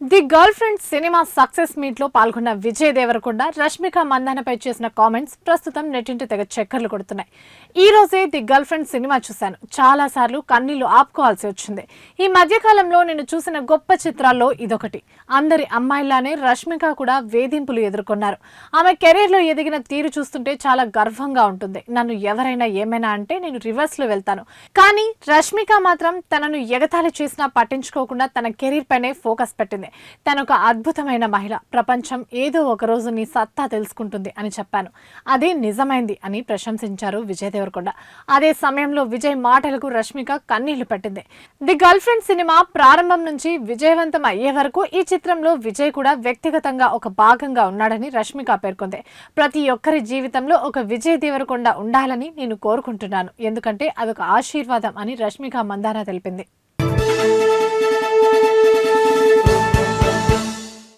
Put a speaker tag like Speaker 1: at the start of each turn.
Speaker 1: the girlfriend cinema success మీట్లో పాల్గొన్న విజయ్ దేవరకొండ రష్మిక మందనపై చేసిన కామెంట్స్ ప్రస్తుతం నెట్టింటి తెగ చక్కర్లు కొడుతున్నాయి. ఈ రోజే ది గర్ల్ ఫ్రెండ్ సినిమా చూశాను. చాలా సార్లు కన్నీళ్ళు ఆపుకోవాల్సి వచ్చింది. ఈ మధ్య కాలంలో నేను చూసిన గొప్ప చిత్రాల్లో ఇదొకటి. అందరి అమ్మాయిలానే రష్మిక కూడా వేధింపులు ఎదుర్కొన్నారు. ఆమె కెరీర్లో ఎదిగిన తీరు చూస్తుంటే చాలా గర్వంగా ఉంటుంది. నన్ను ఎవరైనా ఏమైనా అంటే నేను రివర్స్లో వెళ్తాను. కానీ రష్మిక మాత్రం తనను ఎగతాళి చేసినా పట్టించుకోకుండా తన కెరీర్ పైనే ఫోకస్ పెట్టింది. తనొక ఒక అద్భుతమైన మహిళ. ప్రపంచం ఏదో ఒకరోజు నీ సత్తా తెలుసుకుంటుంది అని చెప్పాను. అది నిజమైంది అని ప్రశంసించారు విజయ్ దేవరకొండ. అదే సమయంలో విజయ్ మాటలకు రష్మిక కన్నీళ్ళు పెట్టింది. ది గర్ల్ ఫ్రెండ్ సినిమా ప్రారంభం నుంచి విజయవంతం అయ్యే వరకు ఈ చిత్రంలో విజయ్ కూడా వ్యక్తిగతంగా ఒక భాగంగా ఉన్నాడని రష్మిక పేర్కొంది. ప్రతి ఒక్కరి జీవితంలో ఒక విజయ్ దేవరకొండ ఉండాలని నేను కోరుకుంటున్నాను. ఎందుకంటే అదొక ఆశీర్వాదం అని రష్మిక మందాన తెలిపింది.